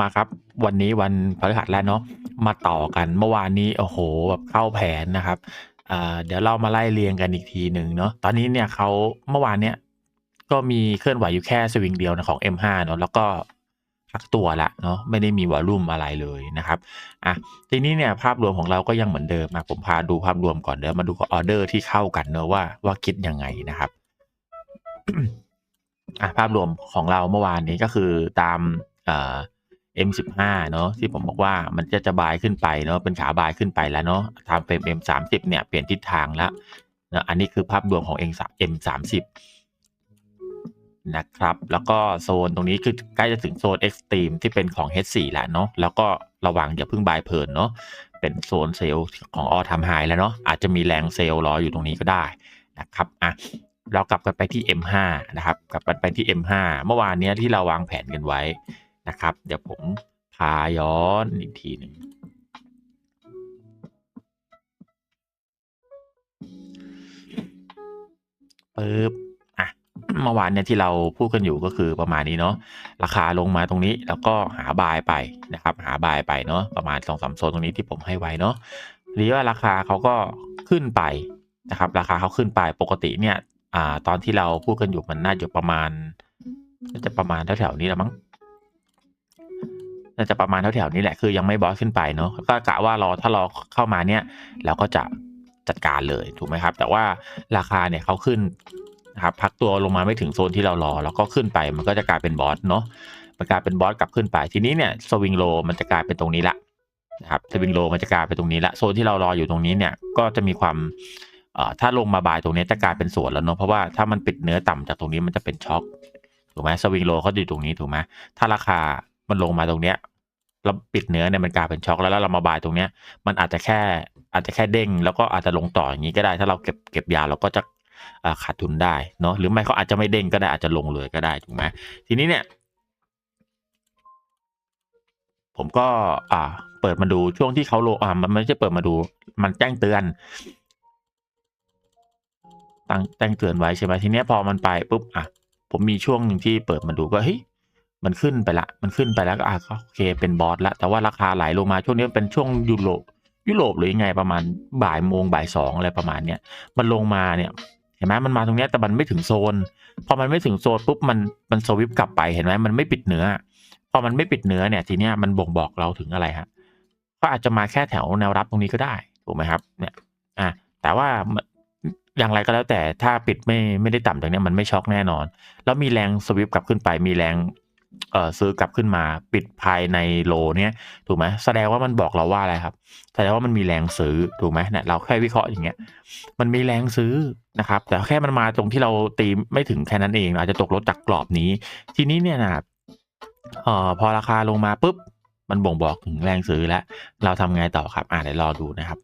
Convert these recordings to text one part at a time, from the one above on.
มาครับ วันนี้วันพฤหัสแล้วเนาะมาต่อกันเมื่อวานนี้โอ้โหแบบเข้าแผนนะครับเดี๋ยวเรามาไล่เรียงกันอีกทีหนึ่งเนาะตอนนี้เนี่ยเขาเมื่อวานเนี่ยก็มีเคลื่อนไหวอยู่แค่สวิงเดียวนะของ M5 เนาะแล้วก็พักตัวละเนาะไม่ได้มีวอลลุ่มอะไรเลยนะครับอะทีนี้เนี่ยภาพรวมของเราก็ยังเหมือนเดิมมาผมพาดูภาพรวมก่อนเดี๋ยวมาดูออเดอร์ที่เข้ากันเนาะว่าว่าคิดยังไงนะครับอะภาพรวมของเราเมื่อวานนี้ก็คือตามอ่อ M15 เนาะที่ผมบอกว่ามันจะจะบายขึ้นไปเนาะเป็นขาบายขึ้นไปแล้วเนาะทำเฟรม M30 เนี่ยเปลี่ยนทิศทางแล้วนะอันนี้คือภาพรวมของ M30 นะครับ แล้วก็โซนตรงนี้คือใกล้จะถึงโซน Extreme ที่เป็นของ H4 แล้วเนาะแล้วก็ระวังอย่าเพิ่งบายเพลินเนาะเป็นโซนเซลล์ของออทำไฮแล้วเนาะอาจจะมีแรงเซลล์รออยู่ตรงนี้ก็ได้นะครับอะเรากลับกันไปที่ M5 นะครับ กลับกันไปที่ M5 เมื่อวานเนี้ยที่เราวางแผนกันไว้ นะครับ เดี๋ยวผมพาย้อนอีกทีหนึ่งปึ๊บอะเมื่อวานเนี่ยที่เราพูดกันอยู่ก็คือประมาณนี้เนาะราคาลงมาตรงนี้แล้วก็หาบายไปนะครับ หาบายไปเนาะประมาณสองสามโซนตรงนี้ที่ผมให้ไว้เนาะหรือว่าราคาเขาก็ขึ้นไปนะครับ ราคาเขาขึ้นไปปกติเนี่ยอ่าตอนที่เราพูดกันอยู่มันน่าจะประมาณน่าจะประมาณแถวๆนี้แหละมั้ง น่าจะประมาณแถวๆนี้แหละคือยังไม่บอสขึ้นไปเนาะก็กะว่ารอถ้ารอเข้ามาเนี่ยเราก็จะจัดการเลยถูกไหมครับ แต่ว่าราคาเนี่ยเขาขึ้นนะครับพักตัวลงมาไม่ถึงโซนที่เรารอ แล้วก็ขึ้นไปมันก็จะกลายเป็นบอสเนาะมันกลายเป็นบอสกลับขึ้นไปทีนี้เนี่ยสวิงโลมันจะกลายเป็นตรงนี้ละนะครับสวิงโลมันจะกลายเป็นตรงนี้ละโซนที่เรารออยู่ตรงนี้เนี่ยก็จะมีความเอ่อถ้าลงมาบายตรงนี้จะกลายเป็นสวนแล้วเนาะเพราะว่าถ้ามันปิดเนื้อต่ำจากตรงนี้มันจะเป็นช็อคถูกไหมสวิงโลเขาอยู่ตรงนี้ถูกไหมถ้าราคามันลงมาตรงเนี้ย เราปิดเนื้อเนี่ยมันกลายเป็นช็อกแล้วแล้วเรามาบายตรงเนี้ย มันอาจจะแค่อาจจะแค่เด้ง แล้วก็อาจจะลงต่ออย่างนี้ก็ได้ ถ้าเราเก็บเก็บยาเราก็จะขาดทุนได้เนาะหรือไม่เขาอาจจะไม่เด้งก็ได้อาจจะลงเลยก็ได้ถูกไหมทีนี้เนี่ย ผมก็ อ่า เปิดมาดูช่วงที่เขาโลอ่ามันไม่ใช่เปิดมาดู มันแจ้งเตือนตั้งแจ้งเตือนไว้ใช่ไหมทีนี้พอมันไปปุ๊บอะผมมีช่วงหนึ่งที่เปิดมาดูก็เฮ้ย มันขึ้นไปละ มันขึ้นไปแล้วก็อะก็โอเคเป็นบอสละ แต่ว่าราคาไหลลงมาช่วงนี้เป็นช่วงยุโรปยุโรปหรือยังไงประมาณบ่ายโมงบ่ายสองอะไรประมาณเนี้ยมันลงมาเนี่ยเห็นไหมมันมาตรงเนี้ยแต่มันไม่ถึงโซน พอมันไม่ถึงโซนปุ๊บมันมันสวิปกลับไปเห็นไหมมันไม่ปิดเนื้อ พอมันไม่ปิดเนื้อเนี่ยทีเนี้ยมันบ่งบอกเราถึงอะไรฮะก็อาจจะมาแค่แถวแนวรับตรงนี้ก็ได้ถูกไหมครับเนี่ยอะแต่ว่าอย่างไรก็แล้วแต่ถ้าปิดไม่ไม่ได้ต่ำจากเนี้ยมันไม่ช็อกแน่นอน แล้วมีแรงสวิปกลับขึ้นไปมีแรง เอ่อซื้อกลับขึ้นมาปิดภายในโลเนี้ยถูกไหมแสดงว่ามันบอกเราว่าอะไรครับ แสดงว่ามันมีแรงซื้อถูกไหมเนี่ยเราแค่วิเคราะห์อย่างเงี้ยมันมีแรงซื้อนะครับ แต่แค่มันมาตรงที่เราตีไม่ถึงแค่นั้นเอง อาจจะตกลดจากกรอบนี้ ทีนี้เนี่ยนะครับเอ่อพอราคาลงมาปุ๊บมันบ่งบอกถึงแรงซื้อแล้ว เราทำไงต่อครับอ่าเดี๋ยวรอดูนะครับ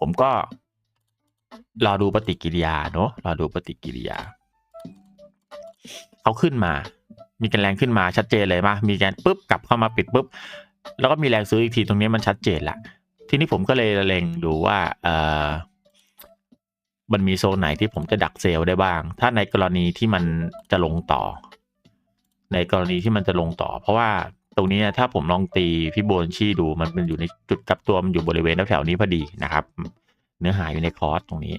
ผมก็รอดูปฏิกิริยาเนาะรอดูปฏิกิริยาเขาขึ้นมา มีการแรงขึ้นมาชัดเจนเลยมามีการปุ๊บกลับเข้ามาปิดปุ๊บแล้วก็มีแรงซื้ออีกทีตรงนี้มันชัดเจนละทีนี้ผมก็เลยเล็งดูว่าเออมันมีโซนไหนที่ผมจะดักเซลล์ได้บ้าง ถ้าในกรณีที่มันจะลงต่อ ในกรณีที่มันจะลงต่อ เพราะว่าตรงนี้ถ้าผมลองตีพี่โบนชี่ดูมันเป็นอยู่ในจุดกับตัวมันอยู่บริเวณแถวๆนี้พอดีนะครับ เนื้อหาอยู่ในคอร์สตรงนี้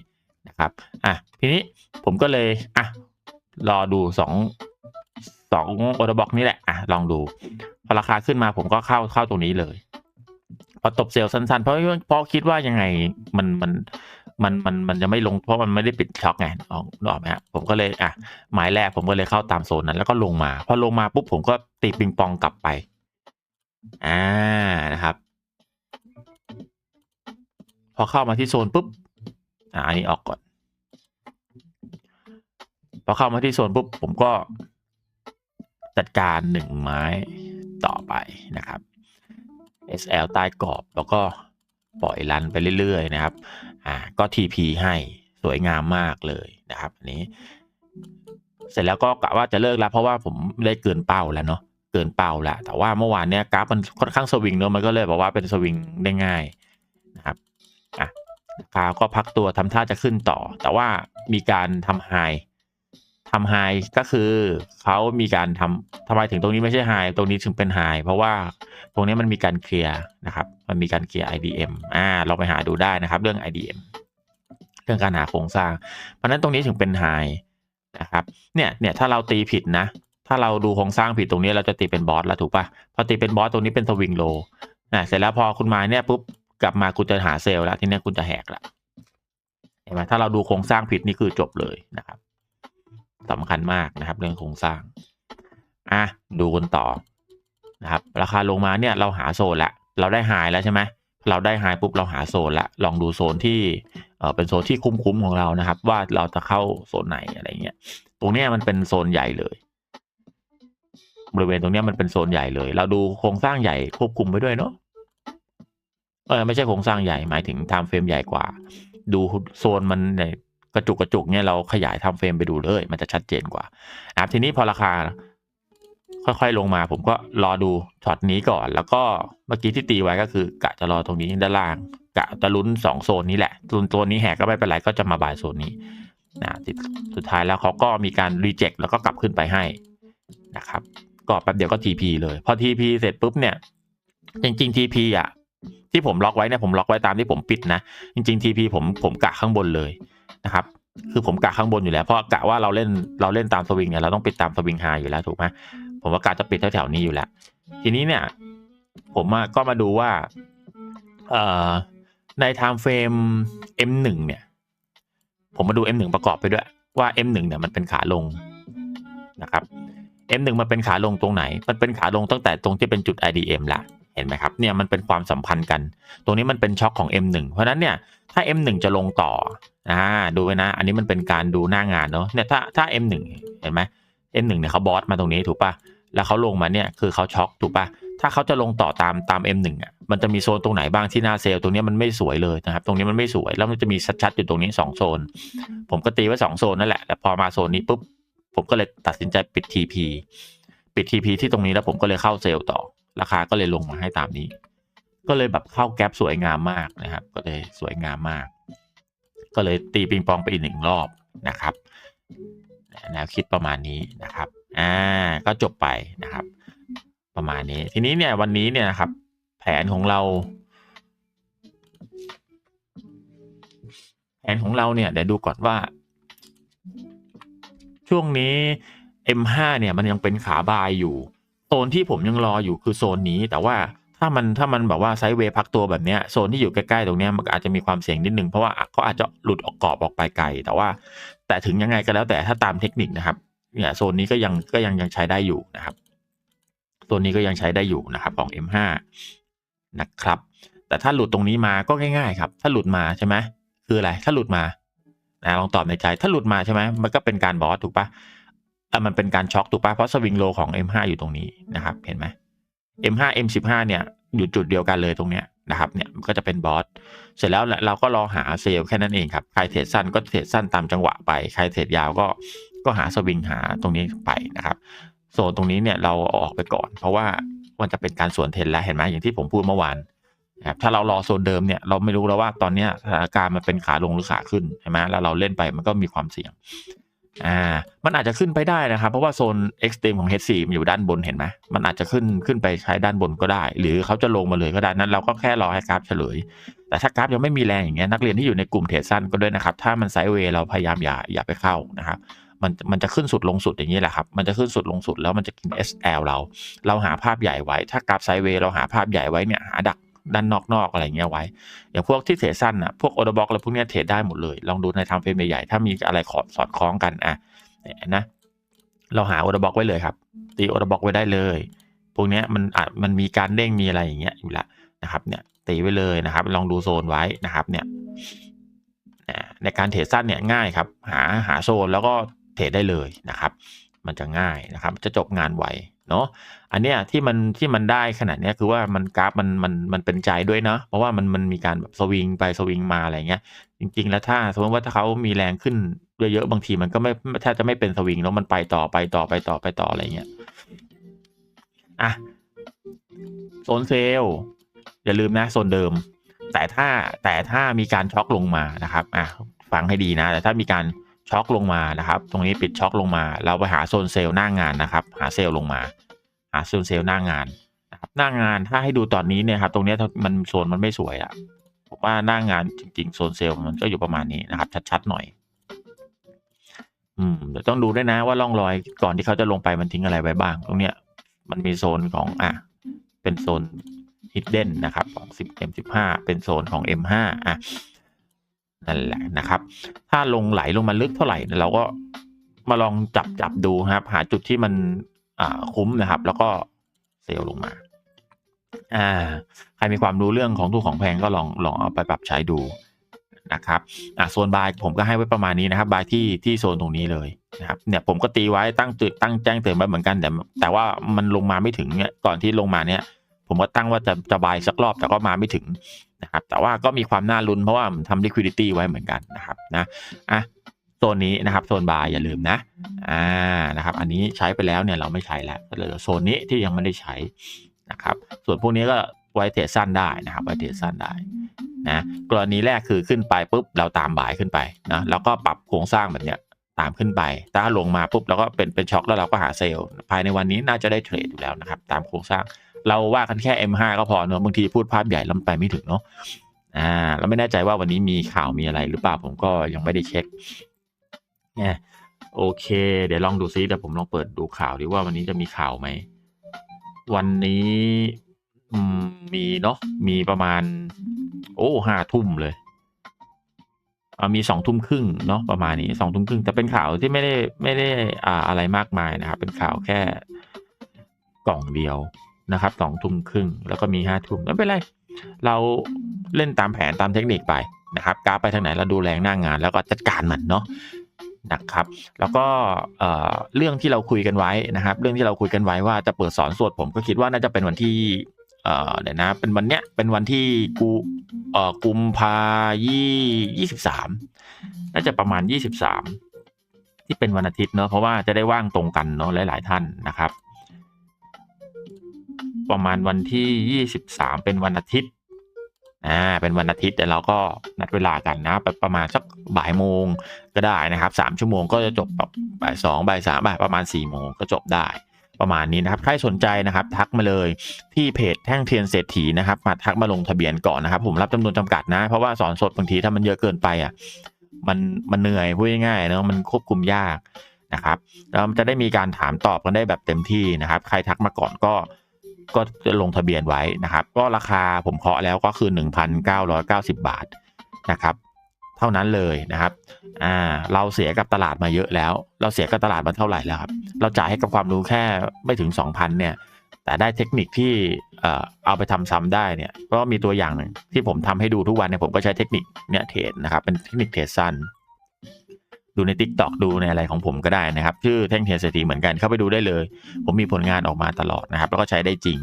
นะครับ อะทีนี้ผมก็เลยอะรอดูสอง สองโอเดบ็อกนี่แหละอะลองดู พอราคาขึ้นมาผมก็เข้าเข้าตรงนี้เลย พอตบเซลล์สั้นๆ เพราะเพราะคิดว่ายังไงมันมันมันมันมันจะไม่ลงเพราะมันไม่ได้ปิดช็อคไงออกออกไหมฮะผมก็เลยอะหมายแรกผมก็เลยเข้าตามโซนนั้น แล้วก็ลงมา พอลงมาปุ๊บผมก็ตีปิงปองกลับไป อ่านะครับ พอเข้ามาที่โซนปุ๊บอ่าอันนี้ออกก่อน พอเข้ามาที่โซนปุ๊บผมก็ จัดการหนึ่งไม้ต่อไปนะครับ SL ใต้กรอบแล้วก็ปล่อยรันไปเรื่อยๆนะครับอ่าก็ TP ให้สวยงามมากเลยนะครับอันนี้ เสร็จแล้วก็กะว่าจะเลิกแล้วเพราะว่าผมได้เกินเป้าแล้วเนาะเกินเป้าแล้วแต่ว่าเมื่อวานเนี้ยกราฟมันค่อนข้างสวิงเนาะมันก็เลยบอกว่าเป็นสวิงได้ง่ายนะครับอะราคาก็พักตัวทำท่าจะขึ้นต่อ แต่ว่ามีการทำไฮ ทำไฮก็คือเขามีการทำทำไมถึงตรงนี้ไม่ใช่ไฮตรงนี้ถึงเป็นไฮเพราะว่าตรงนี้มันมีการเคลียร์นะครับ มันมีการเคลียร์ IDM อ่าเราไปหาดูได้นะครับ เรื่อง IDM เรื่องการหาโครงสร้าง เพราะนั้นตรงนี้ถึงเป็นไฮนะครับเนี่ยเนี่ยถ้าเราตีผิดนะ ถ้าเราดูโครงสร้างผิดตรงนี้เราจะตีเป็นบอสแล้วถูกปะพอตีเป็นบอสตรงนี้เป็นสวิงโลนะเสร็จแล้วพอคุณมาเนี่ยปุ๊บกลับมาคุณจะหาเซลล์แล้วทีนี้คุณจะแหกละเห็นไหมถ้าเราดูโครงสร้างผิดนี่คือจบเลยนะครับ สำคัญมากนะครับ เรื่องโครงสร้างอะดูกันต่อนะครับ ราคาลงมาเนี่ยเราหาโซนละเราได้ไฮแล้วใช่ไหมเราได้ไฮปุ๊บเราหาโซนละลองดูโซนที่เออเป็นโซนที่คุ้มๆของเรานะครับ ว่าเราจะเข้าโซนไหนอะไรเงี้ยตรงนี้มันเป็นโซนใหญ่เลย บริเวณตรงนี้มันเป็นโซนใหญ่เลย เราดูโครงสร้างใหญ่ควบคุมไปด้วยเนาะเออไม่ใช่โครงสร้างใหญ่หมายถึงไทม์เฟรมใหญ่กว่า ดูโซนมันใน กระจุกกระจุกเนี่ยเราขยายทม์เฟรมไปดูเลย มันจะชัดเจนกว่านะทีนี้พอราคา ค่อยๆลงมา ผมก็รอดูช็อตนี้ก่อน แล้วก็เมื่อกี้ที่ตีไว้ก็คือกะจะรอตรงนี้ด้านล่างกะจะลุ้นสองโซนนี้แหละส่วนตัวนี้แหกก็ไม่เป็นไรก็จะมาบายโซนนี้นะสุดท้ายแล้วเขาก็มีการรีเจ็คแล้วก็กลับขึ้นไปให้นะครับ ก็แป๊บเดียวก็ TP เลย พอ TP เสร็จปุ๊บเนี่ย จริงๆ TP อะ ที่ผมล็อกไว้เนี่ยผมล็อกไว้ตามที่ผมปิดนะ จริงๆ TP ผมผมกะข้างบนเลย นะครับ คือผมกะข้างบนอยู่แล้วเพราะกะว่าเราเล่นเราเล่นตามสวิงเนี่ยเราต้องปิดตามสวิงไฮอยู่แล้วถูกไหมผมว่ากะจะปิดแถวๆนี้อยู่แล้ว ทีนี้เนี่ย ผมก็มาดูว่าเอ่อในไทม์เฟรม M1 เนี่ย ผมมาดู M1 ประกอบไปด้วย ว่า M1 เนี่ยมันเป็นขาลงนะครับ M1 มันเป็นขาลงตรงไหน มันเป็นขาลงตั้งแต่ตรงที่เป็นจุด IDM ละเห็นไหมครับ เนี่ยมันเป็นความสัมพันธ์กัน ตรงนี้มันเป็นช็อคของ M1 เพราะฉะนั้นเนี่ย ถ้า M1 จะลงต่อ อ่าดูไว้นะ อันนี้มันเป็นการดูหน้างานเนาะเนี่ยถ้าถ้า M1 เห็นไหม M1 เนี่ยเขาบอสมาตรงนี้ถูกปะแล้วเขาลงมาเนี่ยคือเขาช็อคถูกปะถ้าเขาจะลงต่อตามตาม M1 อะมันจะมีโซนตรงไหนบ้างที่หน้าเซลล์ตรงนี้มันไม่สวยเลยนะครับ ตรงนี้มันไม่สวยแล้วมันจะมีชัดๆอยู่ตรงนี้สองโซน ผมก็ตีไว้สองโซนนั่นแหละแต่พอมาโซนนี้ปุ๊บผมก็เลยตัดสินใจปิด TP ปิด TP ที่ตรงนี้แล้วผมก็เลยเข้าเซลล์ต่อ ราคาก็เลยลงมาให้ตามนี้ ก็เลยแบบเข้าแก๊ปสวยงามมากนะครับ ก็เลยสวยงามมาก ก็เลยตีปิงปองไปอีกหนึ่งรอบนะครับแนวคิดประมาณนี้นะครับอ่าก็จบไปนะครับ ประมาณนี้ทีนี้เนี่ยวันนี้เนี่ยนะครับ แผนของเรา แผนของเราเนี่ยเดี๋ยวดูก่อนว่า ช่วงนี้ M5 เนี่ยมันยังเป็นขาบายอยู่ โซนที่ผมยังรออยู่คือโซนนี้แต่ว่า ถ้ามันถ้ามันแบบว่าไซด์เวย์พักตัวแบบเนี้ยโซนที่อยู่ใกล้ๆตรงเนี้ยมันอาจจะมีความเสี่ยงนิดนึงเพราะว่าเขาอาจจะหลุดออกกรอบออกไปไกล แต่ว่า แต่ถึงยังไงก็แล้วแต่ถ้าตามเทคนิคนะครับเนี่ยโซนนี้ก็ยังก็ยังยังใช้ได้อยู่นะครับโซนนี้ก็ยังใช้ได้อยู่นะครับของ M5 นะครับ แต่ถ้าหลุดตรงนี้มาก็ง่าย ๆ ครับ ถ้าหลุดมาใช่ไหมคืออะไรถ้าหลุดมานะลองตอบในใจ ถ้าหลุดมาใช่ไหมมันก็เป็นการบอสถูกปะ่ะมันเป็นการช็อคถูกป่ะเพราะสวิงโลของ M5 อยู่ตรงนี้นะครับ เห็นไหม M5 M15 เนี่ยอยู่จุดเดียวกันเลยตรงเนี้ยนะครับเนี่ยมันก็จะเป็นบอสเสร็จแล้วเราก็รอหาเซลแค่นั้นเองครับใครเทรดสั้นก็เทรดสั้นตามจังหวะไป ใครเทรดยาวก็ก็หาสวิงหาตรงนี้ไปนะครับโซนตรงนี้เนี่ยเราออกไปก่อน เพราะว่ามันจะเป็นการสวนเทรนแล้วเห็นไหมอย่างที่ผมพูดเมื่อวานนะครับถ้าเรารอโซนเดิมเนี่ยเราไม่รู้แล้วว่าตอนนี้สถานการณ์มันเป็นขาลงหรือขาขึ้นใช่ไหมแล้วเราเล่นไปมันก็มีความเสี่ยง อ่ามันอาจจะขึ้นไปได้นะครับ เพราะว่าโซนเอ็กซ์ตมของ H4 มันอยู่ด้านบนเห็นไหมมันอาจจะขึ้นขึ้นไปใช้ด้านบนก็ได้ หรือเขาจะลงมาเลยก็ได้นั้นเราก็แค่รอให้กราฟเฉลย แต่ถ้ากราฟยังไม่มีแรงอย่างเงี้ยนักเรียนที่อยู่ในกลุ่มเทรดสั้นก็ด้วยนะครับ ถ้ามันไซด์เวย์เราพยายามอย่าอย่าไปเข้านะครับมันมันจะขึ้นสุดลงสุดอย่างนี้แหละครับ มันจะขึ้นสุดลงสุดแล้วมันจะกิน SL เรา เราหาภาพใหญ่ไว้ ถ้ากราฟไซด์เวย์เราหาภาพใหญ่ไว้เนี่ยหาดัก ด้านนอกๆอะไรเงี้ยไว้ อย่างพวกที่เทรดสั้นอะพวกโอเดบ็อกอะไรพวกเนี้ยเทรดได้หมดเลย ลองดูในทม์เฟรมใหญ่ๆถ้ามีอะไรขอสอดคล้องกันอะเนี่ยนะ เราหาโอเดบ็อกไว้เลยครับ ตีโอเดบ็อกไว้ได้เลย พวกเนี้ยมันอาจมันมีการเด้งมีอะไรอย่างเงี้ยอยู่ล้วนะครับเนี่ยตีไว้เลยนะครับ ลองดูโซนไว้นะครับเนี่ยในการเทรดสั้นเนี่ยง่ายครับ หาหาโซนแล้วก็เทรดได้เลยนะครับ มันจะง่ายนะครับ จะจบงานไว เนาะอันเนี้ยที่มันที่มันได้ขนาดเนี้ยคือว่ามันกราฟมันมันมันเป็นใจด้วยเนาะเพราะว่ามันมันมีการแบบสวิงไปสวิงมาอะไรเงี้ย จริง ๆ แล้วถ้าสมมติว่าถ้าเขามีแรงขึ้นเยอะๆบางทีมันก็ไม่แทบจะไม่เป็นสวิงแล้วมันไปต่อไปต่อไปต่อไปต่ออะไรเงี้ยอะโซนเซล์อย่าลืมนะโซนเดิม แต่ถ้าแต่ถ้ามีการช็อคลงมานะครับอะฟังให้ดีนะ แต่ถ้ามีการ ช็อคลงมานะครับ ตรงนี้ปิดช็อคลงมา เราไปหาโซนเซลล์หน้างานนะครับ หาเซลล์ลงมา หาโซนเซลล์หน้างานนะครับหน้างานถ้าให้ดูตอนนี้เนี่ยครับ ตรงนี้มันโซนมันไม่สวยอะผมว่าหน้างานจริงๆโซนเซลล์มันก็อยู่ประมาณนี้นะครับ ชัดๆหน่อยอืมเดี๋ยวต้องดูด้วยนะว่าร่องรอยก่อนที่เขาจะลงไปมันทิ้งอะไรไว้บ้าง ตรงเนี้ยมันมีโซนของอะเป็นโซน hidden นะครับของ10 M15 เป็นโซนของ M5 อะ นั่นแหละนะครับ ถ้าลงไหลลงมาลึกเท่าไหร่เนี่ยเราก็มาลองจับจับดูครับ หาจุดที่มันคุ้มนะครับ แล้วก็เซลล์ลงมา อ่า ใครมีความรู้เรื่องของถูกของแพงก็ลองลองเอาไปปรับใช้ดูนะครับ อ่าโซนบายผมก็ให้ไว้ประมาณนี้นะครับ บายที่ที่โซนตรงนี้เลยนะครับ เนี่ยผมก็ตีไว้ตั้งจุดตั้งแจ้งเตือนไว้เหมือนกันแต่แต่ว่ามันลงมาไม่ถึงเนี่ยก่อนที่ลงมาเนี่ย ผมก็ตั้งว่าจะจะบายสักรอบแต่ก็มาไม่ถึง นะครับแต่ว่าก็มีความน่าลุ้นเพราะว่าทำ liquidity ไว้เหมือนกันนะครับนะอะโซนนี้นะครับโซนบายอย่าลืมนะอ่านะครับอันนี้ใช้ไปแล้วเนี่ยเราไม่ใช้แล้วก็เหลือโซนนี้ที่ยังไม่ได้ใช้นะครับส่วนพวกนี้ก็ไว้เทรดสั้นได้นะครับไว้เทรดสั้นได้นะกรณีแรกคือขึ้นไปปุ๊บเราตามบายขึ้นไปนะแล้วก็ปรับโครงสร้างแบบเนี้ยตามขึ้นไป ถ้าลงมาปุ๊บเราก็เป็นเป็นช็อคแล้วเราก็หาเซลล์ภายในวันนี้น่าจะได้เทรดอยู่แล้วนะครับ ตามโครงสร้าง เราว่ากันแค่ M5 ก็พอเนอะบางทีพูดภาพใหญ่ล้วมันไปไม่ถึงเนาะอ่าเราไม่แน่ใจว่าวันนี้มีข่าวมีอะไรหรือเปล่าผมก็ยังไม่ได้เช็คเนี่ยโอเค เดี๋ยวลองดูซิเดี๋ยวผมลองเปิดดูข่าวดีว่าวันนี้จะมีข่าวไหม วันนี้มีเนาะมีประมาณ โอ้ห้าทุ่มเลยอ่ามีสองทุ่มครึ่งเนาะประมาณนี้สองทุ่มครึ่งแต่เป็นข่าวที่ไม่ได้ไม่ได้อ่าอะไรมากมายนะครับเป็นข่าวแค่กล่องเดียว นะครับสองทุ่มครึ่งแล้วก็มีห้าทุ่มไม่เป็นไร เราเล่นตามแผนตามเทคนิคไปนะครับกราฟไปทางไหนเราดูแรงหน้างงาน แล้วก็จัดการมันเนาะนะครับ แล้วก็เอ่อเรื่องที่เราคุยกันไว้นะครับ เรื่องที่เราคุยกันไว้ว่าจะเปิดสอนสวดผมก็คิดว่าน่าจะเป็นวันที่เอ่อเดี๋ยวนะเป็นวันเนี้ยเป็นวันที่กูเอ่อกุมภายี่ยี่สิบสามน่าจะประมาณยี่สิบสามที่เป็นวันอาทิตย์เนาะเพราะว่าจะได้ว่างตรงกันเนาะหลาย ๆ ท่านนะครับ ประมาณวันที่ยี่สิบสามเป็นวันอาทิตย์อ่าเป็นวันอาทิตย์แต่เราก็นัดเวลากันนะประมาณสักบ่ายโมงก็ได้นะครับสามชั่วโมงก็จะจบแบบบ่ายสองบ่ายสามบ่ายประมาณสี่โมงก็จบได้ประมาณนี้นะครับ ใครสนใจนะครับทักมาเลยที่เพจแท่งเทียนเศรษฐีนะครับ มาทักมาลงทะเบียนก่อนนะครับ ผมรับจำนวนจำกัดนะ เพราะว่าสอนสดบางทีถ้ามันเยอะเกินไปอะมันมันเหนื่อยพูดง่ายๆเนะมันควบคุมยากนะครับแล้วมันจะได้มีการถามตอบกันได้แบบเต็มที่นะครับ ใครทักมาก่อนก็ ก็จะลงทะเบียนไว้นะครับ ก็ราคาผมเคาะแล้วก็คือ 1,990 บาทนะครับ เท่านั้นเลยนะครับอ่าเราเสียกับตลาดมาเยอะแล้ว เราเสียกับตลาดมาเท่าไหร่แล้วครับ เราจ่ายให้กับความรู้แค่ไม่ถึง 2,000 เนี่ย แต่ได้เทคนิคที่เอาไปทำซ้ำได้เนี่ย ก็มีตัวอย่างหนึ่งที่ผมทำให้ดูทุกวันเนี่ยผมก็ใช้เทคนิคเนี่ยเทรดนะครับ เป็นเทคนิคเทรดสั้น ดูใน Tik t o อกดูในอะไรของผมก็ได้นะครับ ชื่อแท่งเทียนเศรษฐีเหมือนกันเข้าไปดูได้เลย ผมมีผลงานออกมาตลอดนะครับ แล้วก็ใช้ได้จริง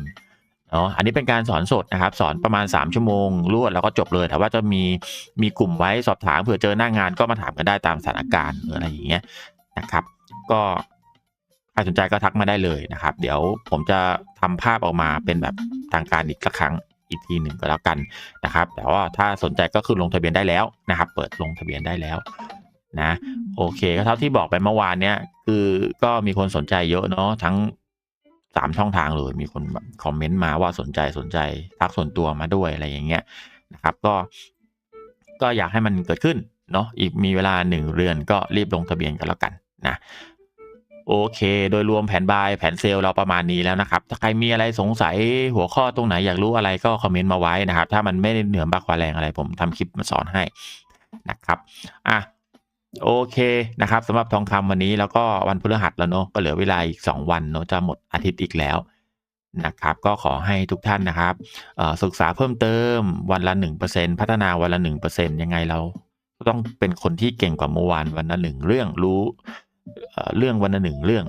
เนาะอันนี้เป็นการสอนสดนะครับ สอนประมาณ 3 ชั่วโมงรวดแล้วก็จบเลย แต่ว่าจะมีมีกลุ่มไว้สอบถามเผื่อเจอหน้างานก็มาถามกันได้ตามสถานการณ์หรืออะไรอย่างเงี้ยนะครับ ก็ใครสนใจก็ทักมาได้เลยนะครับ เดี๋ยวผมจะทำภาพออกมาเป็นแบบทางการอีกสักครั้งอีกทีหนึ่งก็แล้วกันนะครับ แต่ว่าถ้าสนใจก็คือลงทะเบียนได้แล้วนะครับ เปิดลงทะเบียนได้แล้ว นะโอเคก็เท่าที่บอกไปเมื่อวานเนี้ยคือก็มีคนสนใจเยอะเนาะทั้งสามช่องทางเลยมีคนแบบคอมเมนต์มาว่าสนใจสนใจทักส่วนตัวมาด้วยอะไรอย่างเงี้ยนะครับ ก็ ก็อยากให้มันเกิดขึ้นเนาะอีกมีเวลาหนึ่งเดือนก็รีบลงทะเบียนกันแล้วกันนะโอเค โดยรวมแผนบายแผนเซลล์เราประมาณนี้แล้วนะครับ ถ้าใครมีอะไรสงสัยหัวข้อตรงไหนอยากรู้อะไรก็คอมเมนต์มาไว้นะครับ ถ้ามันไม่ได้เหนือบักกว่าแรงอะไรผมทำคลิปมาสอนให้นะครับ อะ โอเคนะครับสำหรับทองคำวันนี้แล้วก็วันพฤหัสแล้วเนาะก็เหลือเวลาอีก 2 วันเนาะจะหมดอาทิตย์อีกแล้วนะครับ ก็ขอให้ทุกท่านนะครับศึกษาเพิ่มเติมวันละ 1%พัฒนาวันละ 1%ยังไงเราต้องเป็นคนที่เก่งกว่าเมื่อวานวันละหนึ่งเรื่องรู้เรื่องวันละหนึ่งเรื่อง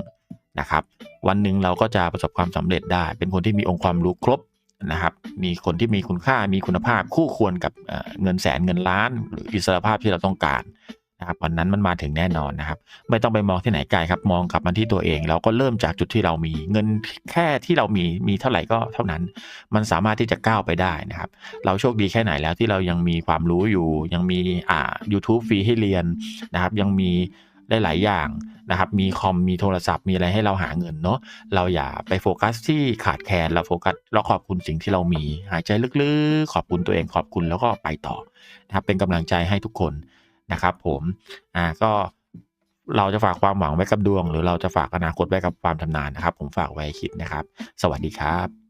นะครับ วันหนึ่งเราก็จะประสบความสำเร็จได้ เป็นคนที่มีองค์ความรู้ครบนะครับ มีคนที่มีคุณค่ามีคุณภาพคู่ควรกับเงินแสนเงินล้าน หรืออิสรภาพที่เราต้องการ นะครับวันนั้นมันมาถึงแน่นอนนะครับ ไม่ต้องไปมองที่ไหนไกลครับ มองกลับมาที่ตัวเอง เราก็เริ่มจากจุดที่เรามี เงินแค่ที่เรามีมีเท่าไหร่ก็เท่านั้น มันสามารถที่จะก้าวไปได้นะครับ เราโชคดีแค่ไหนแล้วที่เรายังมีความรู้อยู่ ยังมีอ่า YouTube ฟรีให้เรียนนะครับ ยังมีได้หลายอย่างนะครับ มีคอม มีโทรศัพท์ มีอะไรให้เราหาเงินเนาะ เราอย่าไปโฟกัสที่ขาดแคลน เราโฟกัส เราขอบคุณสิ่งที่เรามี หายใจลึกๆ ขอบคุณตัวเอง ขอบคุณแล้วก็ไปต่อนะครับ เป็นกำลังใจให้ทุกคน นะครับผมอ่าก็เราจะฝากความหวังไว้กับดวง หรือเราจะฝากอนาคตไว้กับความชำนานนะครับ ผมฝากไว้คิดนะครับ สวัสดีครับ